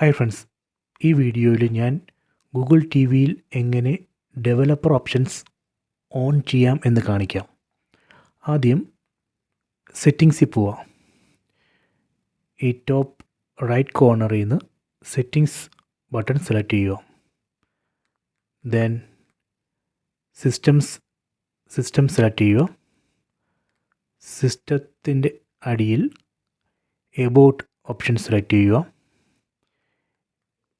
Hi friends ഈ വീഡിയോയിൽ ഞാൻ ഗൂഗിൾ ടി വിയിൽ എങ്ങനെ ഡെവലപ്പർ ഓപ്ഷൻസ് ഓൺ ചെയ്യാം എന്ന് കാണിക്കാം. ആദ്യം സെറ്റിങ്സിൽ പോവാം. ഈ ടോപ്പ് റൈറ്റ് കോർണറിൽ നിന്ന് സെറ്റിങ്സ് ബട്ടൺ സെലക്ട് ചെയ്യുക. ദെൻ സിസ്റ്റംസ് സിസ്റ്റം സെലക്ട് ചെയ്യുക. സിസ്റ്റത്തിന്റെ അടിയിൽ എബൌട്ട് ഓപ്ഷൻ സെലക്ട് ചെയ്യുക.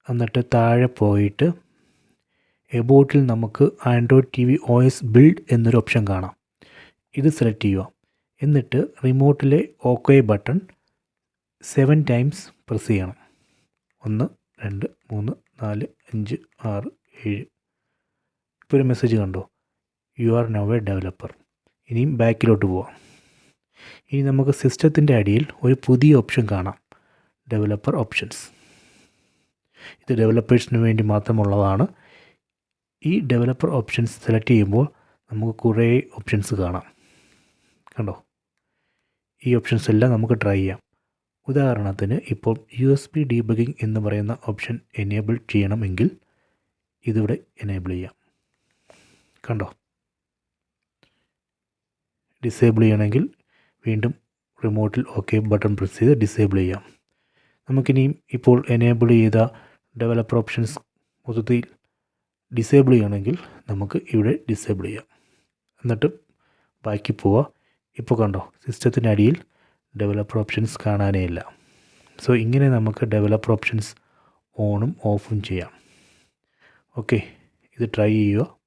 എന്നിട്ട് താഴെ പോയിട്ട് എബോട്ടിൽ നമുക്ക് Android T V O S build എന്നൊരു ഓപ്ഷൻ കാണാം. ഇത് സെലക്ട് ചെയ്യുക. എന്നിട്ട് റിമോട്ടിലെ okay button seven times press ചെയ്യണം. ഒന്ന് രണ്ട് മൂന്ന് നാല് അഞ്ച് ആറ് ഏഴ്. ഇപ്പോൾ ഒരു മെസ്സേജ് കണ്ടോ? You are now a developer ഇനിയും ബാക്കിലോട്ട് പോവാം. ഇനി നമുക്ക് സിസ്റ്റത്തിന്റെ അടിയിൽ ഒരു പുതിയ ഓപ്ഷൻ കാണാം. ഡെവലപ്പർ ഓപ്ഷൻസ് ഇത് ഡെവലപ്പേഴ്സിന് വേണ്ടി മാത്രമുള്ളതാണ്. ഈ ഡെവലപ്പർ ഓപ്ഷൻസ് സെലക്ട് ചെയ്യുമ്പോൾ നമുക്ക് കുറേ ഓപ്ഷൻസ് കാണാം. കണ്ടോ? ഈ ഓപ്ഷൻസ് എല്ലാം നമുക്ക് ട്രൈ ചെയ്യാം. ഉദാഹരണത്തിന് ഇപ്പോൾ യു എസ് ബി ഡീബഗിങ് എന്ന് പറയുന്ന ഓപ്ഷൻ എനേബിൾ ചെയ്യണമെങ്കിൽ ഇതിവിടെ എനേബിൾ ചെയ്യാം. കണ്ടോ? ഡിസേബിൾ ചെയ്യണമെങ്കിൽ വീണ്ടും റിമോട്ടിൽ ഓക്കെ ബട്ടൺ പ്രസ് ചെയ്ത് ഡിസേബിൾ ചെയ്യാം. നമുക്കിനിയും ഇപ്പോൾ എനേബിൾ ചെയ്ത ഡെവലപ്പർ ഓപ്ഷൻസ് മൊത്തത്തിൽ ഡിസേബിൾ ചെയ്യണമെങ്കിൽ നമുക്ക് ഇവിടെ ഡിസേബിൾ ചെയ്യാം. എന്നിട്ട് ബാക്കി പോവുക ഇപ്പോൾ കണ്ടോ സിസ്റ്റത്തിന്റെ അടിയിൽ ഡെവലപ്പർ ഓപ്ഷൻസ് കാണാനേ ഇല്ല. സോ ഇങ്ങനെ നമുക്ക് ഡെവലപ്പർ ഓപ്ഷൻസ് ഓണും ഓഫും ചെയ്യാം. ഓക്കെ ഇത് ട്രൈ ചെയ്യുക.